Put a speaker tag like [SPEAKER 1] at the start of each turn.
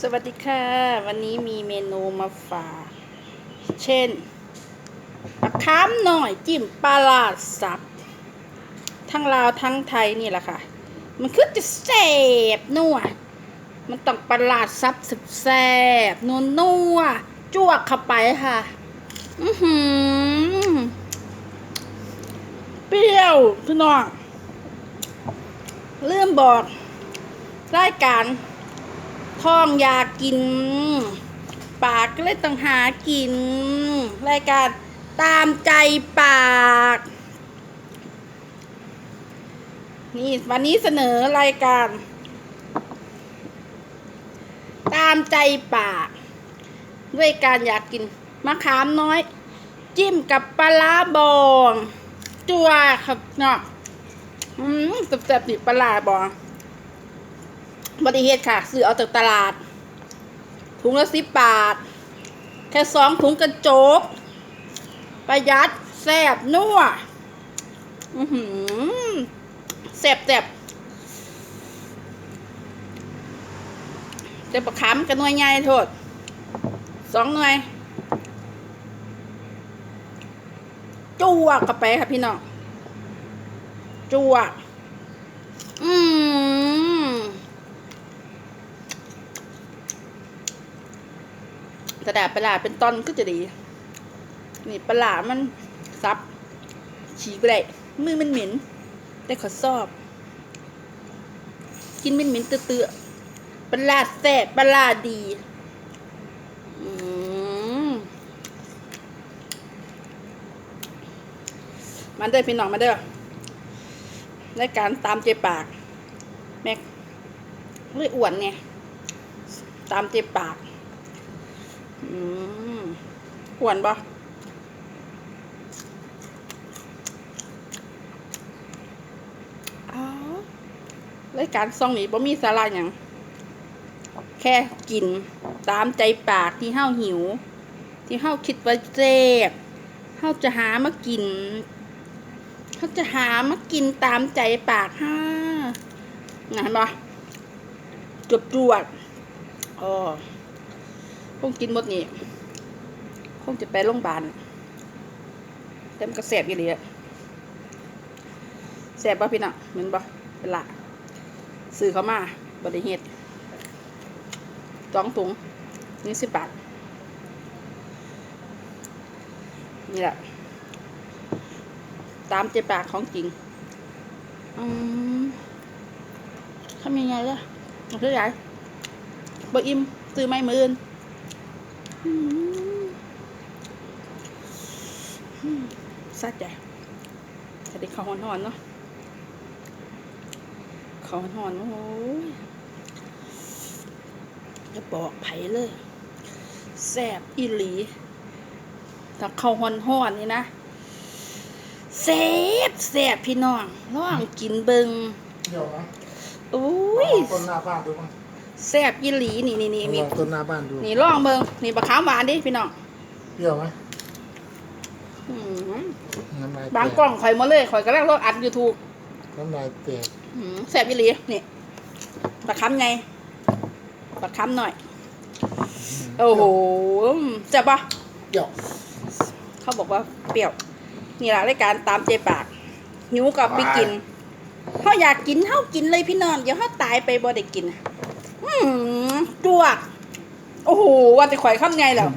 [SPEAKER 1] สวัสดีค่ะ วันนี้มีเมนูมาฝากเช่นมะขามหน่อยจิ้มปลาลาดสับ ทั้งลาวทั้งไทยนี่แหละค่ะ มันคือจะแสบนัวมันต้องปลาลาดซับแสบนัวนัวจ้วกเข้าไปค่ะ อือหือเปรี้ยวพี่น้องเริ่มบอกรายการ ท้องอยากกิน ปากก็เลยต้องหากิน รายการตามใจปาก นี่วันนี้เสนอรายการ ตามใจปาก ด้วยการอยากกินมะขามน้อย จิ้มกับปลาบอง จัวครับเนาะอืมแซ่บๆดิปลาบอง บริเฮตค่ะ ซื้อเอาจากตลาด ถุงละสิบบาท แค่สองถุงกระโจก ประหยัดแซ่บนัวอือหือแซ่บแซ่บเจะประคำกันหน่วยใหญ่โทษสองหน่วยจั่วกเข้าไปค่ะพี่น้องจั่วกอืม กระดาษปลาร้าเป็นตอนก็จะดี นี่ปลาร้ามันซับ ฉีกไปได้มือมันเหม็นแต่ขอซอบ กินเป็นเหม็นๆเตื้อๆปลาร้าแซ่บปลาร้าดีมมาเด้พี่น้องมาเด้อในการตามเจปาก แม็กเลยอ้วนไงตามเจปาก อืมอ้วนปะอ๋อรายการซ่องนี้บ่มีสาระอย่าง แค่กินตามใจปากที่เฮาหิว ที่เฮาคิดว่าเจ็บเฮาจะหามากินเขาจะหามากินตามใจปากฮ่าไงเห็นปะจบจวดอ๋อ คงกินหมดนี่คงจะไปโรงพยาบาลแต่มันก็แสบอยู่ดีอะแสบป่ะพี่น้องเหมือนป่ะเป็นละซื้อเขามาบริเหตุสองถุงนี่สิบบาท นี่แหละ ตามใจปากของจริง อืมทำยังไงล่ะเอาซื้อใหญ่บอิ่มซื้อไม่มืออื่น อืมอืมซาใจแต่ได้ข้าวหอนๆเนาะข้าวหอนๆโอ้ยจะบอกไผเลยแซ่บอีหลีถ้าข้าวหอนๆนี่นะแซ่บแซ่บพี่น้องลองกินเบิง
[SPEAKER 2] เดี๋ยวนะ
[SPEAKER 1] อุ้ย
[SPEAKER 2] ลองต้นหน้าบ้านดูมั้ง
[SPEAKER 1] แซ่บยี่หลีนี่นี่นี่
[SPEAKER 2] ล
[SPEAKER 1] นี่
[SPEAKER 2] องต้นหน้าบ้านดู
[SPEAKER 1] นี่ลองเบิงนี่บะขามหวานดิพี่น้อง
[SPEAKER 2] เปรี้ยวไหม
[SPEAKER 1] อืม
[SPEAKER 2] น้ำลาย
[SPEAKER 1] บาง
[SPEAKER 2] แต
[SPEAKER 1] กล้องข่อยมาเลยข่อยก็แรกลองอัดยูทูบ
[SPEAKER 2] น้ำลายแตก
[SPEAKER 1] แซ่บยี่หลีนี่บะขามไงบะขามหน่อย โอ้โหแซ่บปะ
[SPEAKER 2] เปรี้ยว
[SPEAKER 1] เขาบอกว่าเปรี้ยว นี่แหละรายการตามใจปากหิวกับไปกินเขาอยากกินเขากินเลยพี่น้องเดี๋ยวเขาตายไปบ่ได้กินอืม จวกโอ้โหว่าจะข่อยข้ามไงแล้ว